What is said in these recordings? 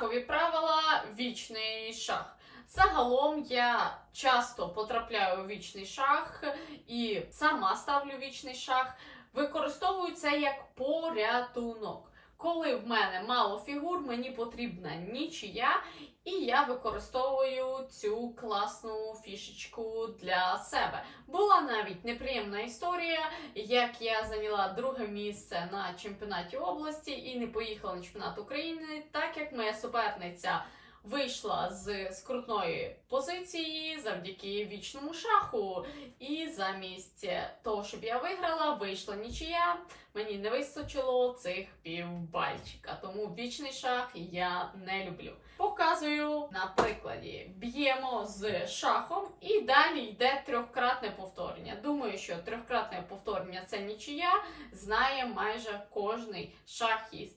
Шахові правила вічний шах. Загалом я часто потрапляю у вічний шах і сама ставлю вічний шах. Використовую це як порятунок. Коли в мене мало фігур, мені потрібна нічия, і я використовую цю класну фішечку для себе. Була навіть неприємна історія, як я зайняла друге місце на чемпіонаті області і не поїхала на чемпіонат України, так як моя суперниця вийшла з скрутної позиції завдяки вічному шаху. І замість того, щоб я виграла, вийшла нічия. Мені не вистачило цих півбальчика, тому вічний шах я не люблю. Показую на прикладі. Б'ємо з шахом і далі йде трьохкратне повторення. Думаю, що трьохкратне повторення це нічия, знає майже кожний шахіст.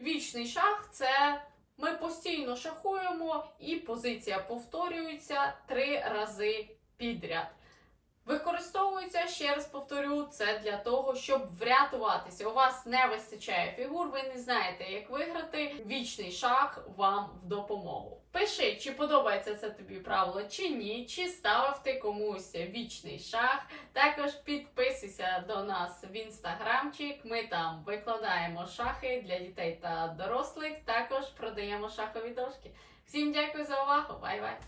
Вічний шах це ми постійно шахуємо, і позиція повторюється три рази підряд. Використовується, ще раз це для того, щоб врятуватися. У вас не вистачає фігур, ви не знаєте, як виграти. Вічний шах вам в допомогу. Пиши, чи подобається це тобі правило, чи ні, чи ставив ти комусь вічний шах. Також підписуйся до нас в інстаграмчик. Ми там викладаємо шахи для дітей та дорослих. Також продаємо шахові дошки. Всім дякую за увагу. Бай-бай!